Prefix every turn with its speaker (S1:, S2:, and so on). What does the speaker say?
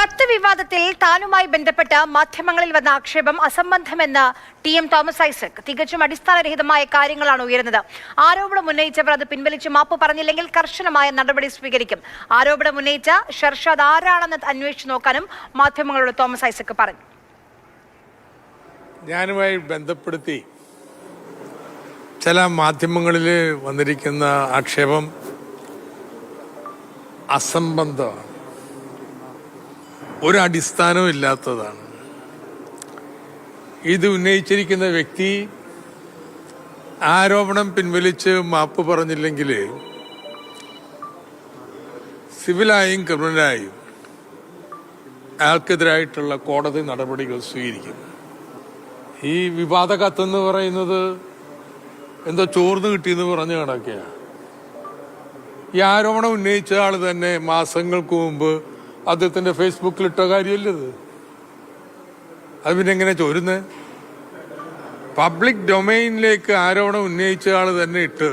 S1: കത്ത് വിവാദത്തിൽ താനുമായി ബന്ധപ്പെട്ട് മാധ്യമങ്ങളിൽ വന്ന ആക്ഷേപം അസംബന്ധമെന്ന് ടി എം തോമസ് ഐസക് തികച്ചും അടിസ്ഥാനരഹിതമായ കാര്യങ്ങളാണ് ഉയരുന്നത്. ആരോപണം ഉന്നയിച്ചവർ അത് പിൻവലിച്ച് മാപ്പ് പറഞ്ഞില്ലെങ്കിൽ കർശനമായ നടപടി സ്വീകരിക്കും. ആരോപണം ഉന്നയിച്ച ഷർഷാദ് ആരാണെന്ന് അന്വേഷിച്ചു നോക്കാനും മാധ്യമങ്ങളോട് തോമസ് ഐസക് പറഞ്ഞു.
S2: ഞാനുമായി ബന്ധപ്പെടുത്തി ചില മാധ്യമങ്ങളിൽ വന്നിരിക്കുന്ന ആക്ഷേപം അസംബന്ധമാണ്. ഒരടിസ്ഥാനവും ഇല്ലാത്തതാണ്. ഇത് ഉന്നയിച്ചിരിക്കുന്ന വ്യക്തി ആരോപണം പിൻവലിച്ച് മാപ്പ് പറഞ്ഞില്ലെങ്കിൽ സിവിലായും ക്രിമിനലായും അയാൾക്കെതിരായിട്ടുള്ള കോടതി നടപടികൾ സ്വീകരിക്കും. ഈ വിവാദ കത്തെന്ന് പറയുന്നത് എന്തോ ചോർന്ന് കിട്ടിയെന്ന് പറഞ്ഞു കണക്കെയാണ് ഈ ആരോപണം ഉന്നയിച്ച ആൾ തന്നെ മാസങ്ങൾക്ക് മുമ്പ് അദ്ദേഹത്തിന്റെ ഫേസ്ബുക്കിൽ ഇട്ട കാര്യമല്ലേ ഇത്? അത് പിന്നെ എങ്ങനെ ചോരുന്നത് പബ്ലിക് ഡൊമൈനിലേക്ക് ആരോപണം ഉന്നയിച്ച ആൾ തന്നെ ഇട്ട്